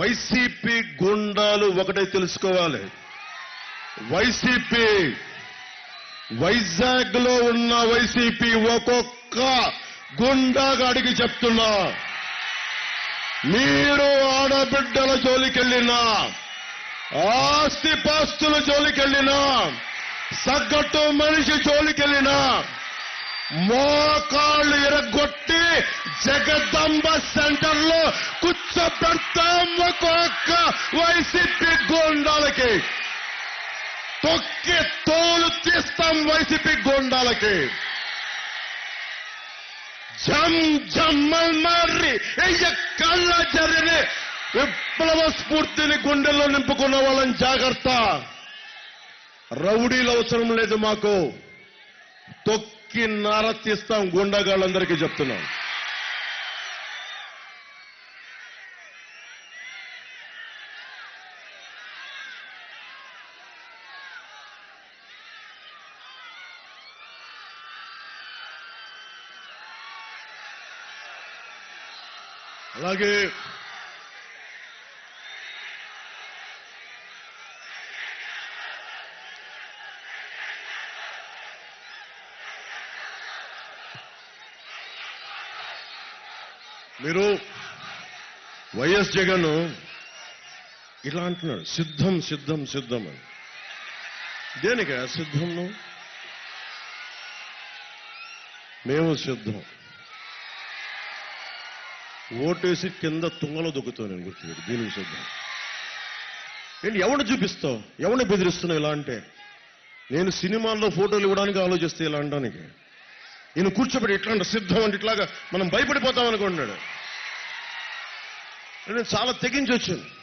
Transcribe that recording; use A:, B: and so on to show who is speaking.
A: YCP గుండాలు ఒకటే తెలుసుకోవాలి. వైసీపీ వైజాగ్లో ఉన్న వైసీపీ ఒక్కొక్క గుండాగాడికి చెప్తున్నా. మీరు ఆడబిడ్డల జోలికెళ్ళినా ఆస్తిపాస్తుల జోలికెళ్ళినా సగ్గట్టు మనిషి జోలికెళ్ళినా మోకాళ్ళు ఎరగొట్టి జగదంబ సెంటర్లో కూర్చోబెడతాం ఒక్కొక్క వైసీపీ గోండాలకి. తొక్కి తోలు తీస్తాం వైసీపీ గోండాలకి. జం జమ్మల్ మార్రి కళ్ళ జరిని విప్లవ స్ఫూర్తిని గుండెల్లో నింపుకున్న వాళ్ళని జాగ్రత్త. రౌడీలు అవసరం లేదు మాకు. తొక్కి నార తీస్తాం గుండగాళ్ళందరికీ చెప్తున్నాం. అలాగే మీరు వైఎస్ జగన్ ఇలా అంటున్నాడు సిద్ధం సిద్ధం సిద్ధం అని. దేనికి? సిద్ధం మేము సిద్ధం. ఓటేసి కింద తుంగలో దొక్కుతావు నేను గుర్తుపెట్టి. దీనికి సిద్ధం ఏంటి ఎవడు చూపిస్తావు? ఎవడిని బెదిరిస్తున్నావు ఇలా అంటే? నేను సినిమాల్లో ఫోటోలు ఇవ్వడానికి ఆలోచిస్తే ఇలా అనడానికి. నేను కూర్చోబెట్టి ఇట్లా సిద్ధం అంటే ఇట్లాగా మనం భయపడిపోతాం అనుకుంటున్నాడు. నేను చాలా తెగించి వచ్చాను.